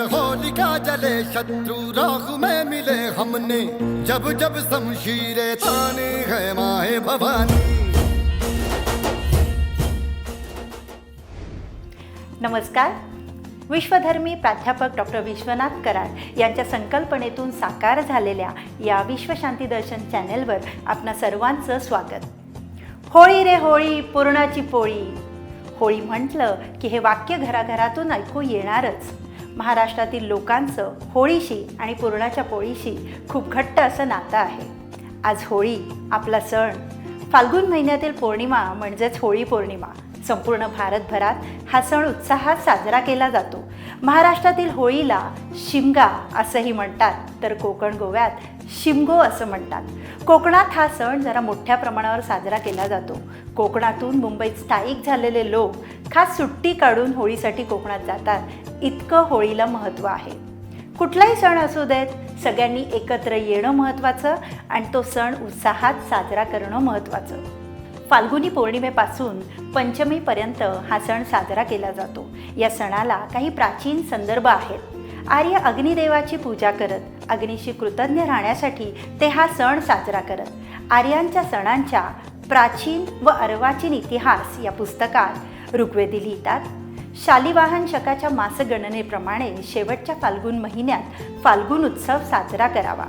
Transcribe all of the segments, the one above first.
होलिका जले शत्रु राहु में मिले हमने। जब जब शमशीरें ताने है माए भवानी। नमस्कार। विश्वधर्मी प्राध्यापक डॉक्टर विश्वनाथ कराड यांच्या संकल्पनेतून साकार झालेल्या या विश्वशांती दर्शन चॅनेलवर आपणा सर्वांचं स्वागत. होळी रे होळी पूर्णाची पोळी. होळी म्हटलं की हे वाक्य घराघरातून ऐकू येणारच. महाराष्ट्रातील लोकांचं होळीशी आणि पुरणाच्या पोळीशी खूप घट्ट असं नातं आहे. आज होळी आपला सण. फाल्गुन महिन्यातील पौर्णिमा म्हणजेच होळी पौर्णिमा. संपूर्ण भारतभरात हा सण उत्साहात साजरा केला जातो. महाराष्ट्रातील होळीला शिमगा असंही म्हणतात. तर कोकण गोव्यात शिमगो असं म्हणतात. कोकणात हा सण जरा मोठ्या प्रमाणावर साजरा केला जातो. कोकणातून मुंबईत स्थायिक झालेले लोक खास सुट्टी काढून होळीसाठी कोकणात जातात. इतकं होळीला महत्त्व आहे. कुठलाही सण असू देत सगळ्यांनी एकत्र येणं महत्त्वाचं आणि तो सण उत्साहात साजरा करणं महत्त्वाचं. फाल्गुनी पौर्णिमेपासून पंचमीपर्यंत हा सण साजरा केला जातो. या सणाला काही प्राचीन संदर्भ आहेत. आर्य अग्निदेवाची पूजा करत अग्नीशी कृतज्ञ राहण्यासाठी ते हा सण साजरा करत. आर्यांच्या सणांच्या प्राचीन व अर्वाचीन इतिहास या पुस्तकात ऋग्वेदी लिहितात शालिवाहन शकाच्या मासगणनेप्रमाणे शेवटच्या फाल्गुन महिन्यात फाल्गुन उत्सव साजरा करावा.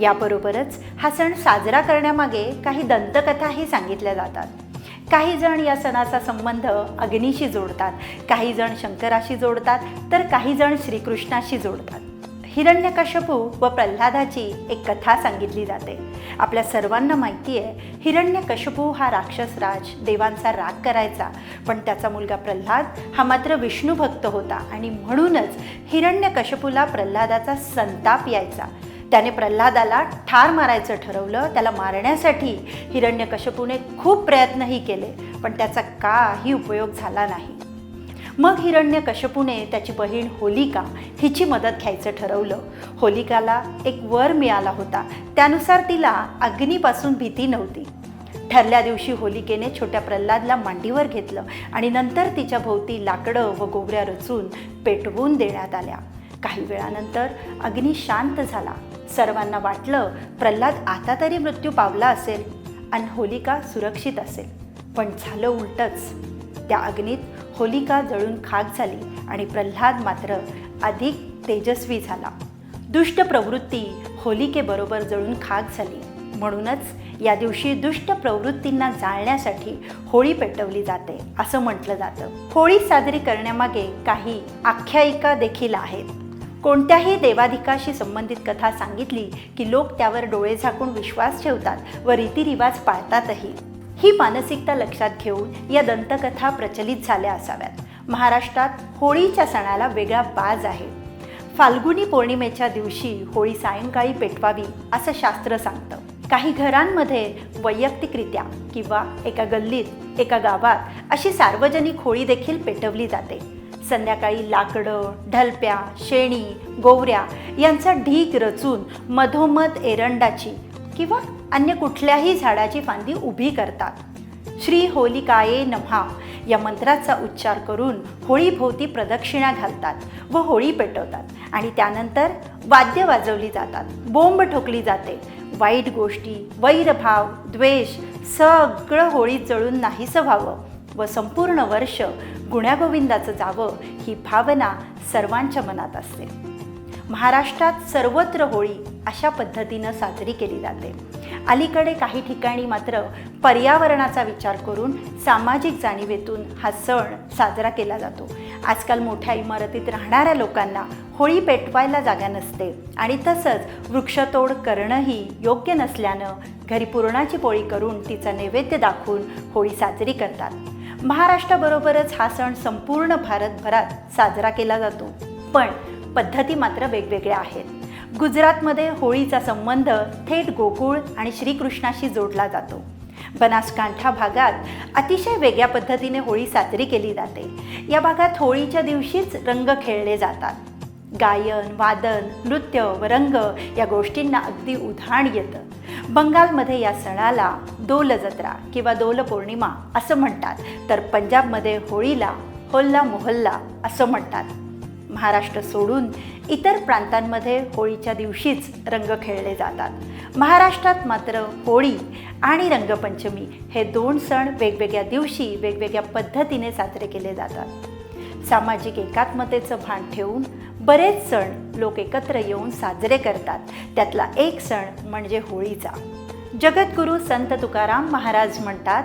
याबरोबरच हा सण साजरा करण्यामागे काही दंतकथाही सांगितल्या जातात. काही जण या सणाचा संबंध अग्नीशी जोडतात काही जण शंकराशी जोडतात तर काही जण श्रीकृष्णाशी जोडतात. हिरण्यकश्यपू व प्रल्हादाची एक कथा सांगितली जाते. आपल्या सर्वांना माहिती आहे हिरण्यकश्यपू हा राक्षसराज देवांचा राग करायचा. पण त्याचा मुलगा प्रल्हाद हा मात्र विष्णू भक्त होता आणि म्हणूनच हिरण्यकश्यपूला प्रल्हादाचा संताप यायचा. त्याने प्रल्हादाला ठार मारायचं ठरवलं. त्याला मारण्यासाठी हिरण्यकश्यपूने खूप प्रयत्नही केले पण त्याचा काही उपयोग झाला नाही. मग हिरण्यकश्यपूने त्याची बहीण होलिका हिची मदत घ्यायचं ठरवलं. होलिकाला एक वर मिळाला होता. त्यानुसार तिला अग्नीपासून भीती नव्हती. ठरल्या दिवशी होलिकेने छोट्या प्रल्हादला मांडीवर घेतलं आणि नंतर तिच्या भोवती लाकडं व गोबऱ्या रचून पेटवून देण्यात आल्या. काही वेळानंतर अग्नी शांत झाला. सर्वांना वाटलं प्रल्हाद आता तरी मृत्यू पावला असेल आणि होलिका सुरक्षित असेल. पण झालं उलटच. त्या अग्नीत होलिका जळून खाक झाली आणि प्रल्हाद मात्र अधिक तेजस्वी झाला. दुष्ट प्रवृत्ती होलिकेबरोबर जळून खाक झाली. म्हणूनच या दिवशी दुष्ट प्रवृत्तींना जाळण्यासाठी होळी पेटवली जाते असं म्हटलं जातं. होळी साजरी करण्यामागे काही आख्यायिका देखील आहेत. कोणत्याही देवाधिकाशी संबंधित कथा सांगितली की लोक त्यावर डोळे झाकून विश्वास ठेवतात व रीतिरिवाज पाळतातही. ही मानसिकता लक्षात घेऊन या दंतकथा प्रचलित झाल्या असाव्यात. महाराष्ट्रात होळीच्या सणाला वेगळा बाज आहे. फाल्गुनी पौर्णिमेच्या दिवशी होळी सायंकाळी पेटवावी असं शास्त्र सांगतं. काही घरांमध्ये वैयक्तिकरित्या किंवा एका गल्लीत एका गावात अशी सार्वजनिक होळी देखील पेटवली जाते. संध्याकाळी लाकडं ढलप्या शेणी गोवऱ्या यांचा ढीग रचून मधोमध एरंडाची किंवा अन्य कुठल्याही झाडाची फांदी उभी करतात. श्री होलिकाये नम्हा. या मंत्राचा उच्चार करून होळीभोवती प्रदक्षिणा घालतात व होळी पेटवतात आणि त्यानंतर वाद्य वाजवली जातात. बोंब ठोकली जाते. वाईट गोष्टी वैरभाव द्वेष सगळं होळीत जळून नाहीसं व्हावं व संपूर्ण वर्ष गुण्यागोविंदाचं जावं ही भावना सर्वांच्या मनात असते. महाराष्ट्रात सर्वत्र होळी अशा पद्धतीनं साजरी केली जाते. अलीकडे काही ठिकाणी मात्र पर्यावरणाचा विचार करून सामाजिक जाणीवेतून हा सण साजरा केला जातो. आजकाल मोठ्या इमारतीत राहणाऱ्या लोकांना होळी पेटवायला जागा नसते आणि तसंच वृक्षतोड करणंही योग्य नसल्यानं घरी पुरणाची पोळी करून तिचा नैवेद्य दाखवून होळी साजरी करतात. महाराष्ट्राबरोबरच हा सण संपूर्ण भारतभरात साजरा केला जातो. पण पद्धती मात्र वेगवेगळ्या आहेत. गुजरातमध्ये होळीचा संबंध थेट गोकुळ आणि श्रीकृष्णाशी जोडला जातो. बनासकांठा भागात अतिशय वेगळ्या पद्धतीने होळी साजरी केली जाते. या भागात होळीच्या दिवशीच रंग खेळले जातात. गायन वादन नृत्य व रंग या गोष्टींना अगदी उधाण येतं. बंगालमध्ये या सणाला दोल जत्रा किंवा दोल पौर्णिमा असं म्हणतात. तर पंजाबमध्ये होळीला होल्ला मोहल्ला असं म्हणतात. महाराष्ट्र सोडून इतर प्रांतांमध्ये होळीच्या दिवशीच रंग खेळले जातात. महाराष्ट्रात मात्र होळी आणि रंगपंचमी हे दोन सण वेगवेगळ्या दिवशी वेगवेगळ्या पद्धतीने साजरे केले जातात. सामाजिक एकात्मतेचं भान ठेवून बरेच सण लोक एकत्र येऊन साजरे करतात. त्यातला एक सण म्हणजे होळीचा. जगद्गुरू संत तुकाराम महाराज म्हणतात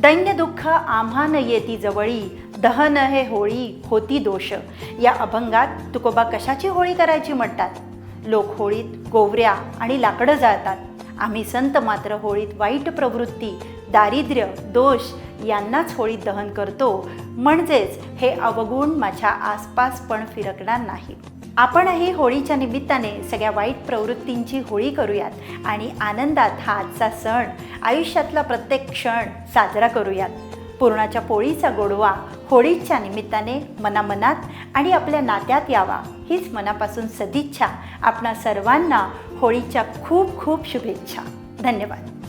दैन्य दुःख आम्हान येती जवळी दहन हे होळी होती दोष. या अभंगात तुकोबा कशाची होळी करायची म्हणतात? लोक होळीत गोवऱ्या आणि लाकडं जाळतात. आम्ही संत मात्र होळीत वाईट प्रवृत्ती दारिद्र्य दोष यांनाच होळीत दहन करतो. म्हणजेच हे अवगुण माझ्या आसपास पण फिरकणार नाही. आपणही होळीच्या निमित्ताने सगळ्या वाईट प्रवृत्तींची होळी करूयात आणि आनंदात हा आजचा सण आयुष्यातला प्रत्येक क्षण साजरा करूयात. पुरणाच्या पोळीचा गोडवा होळीच्या निमित्ताने मनामनात आणि आपल्या नात्यात यावा. हीच मनापासून सदिच्छा. आपणा सर्वांना होळीच्या खूप खूप शुभेच्छा. धन्यवाद.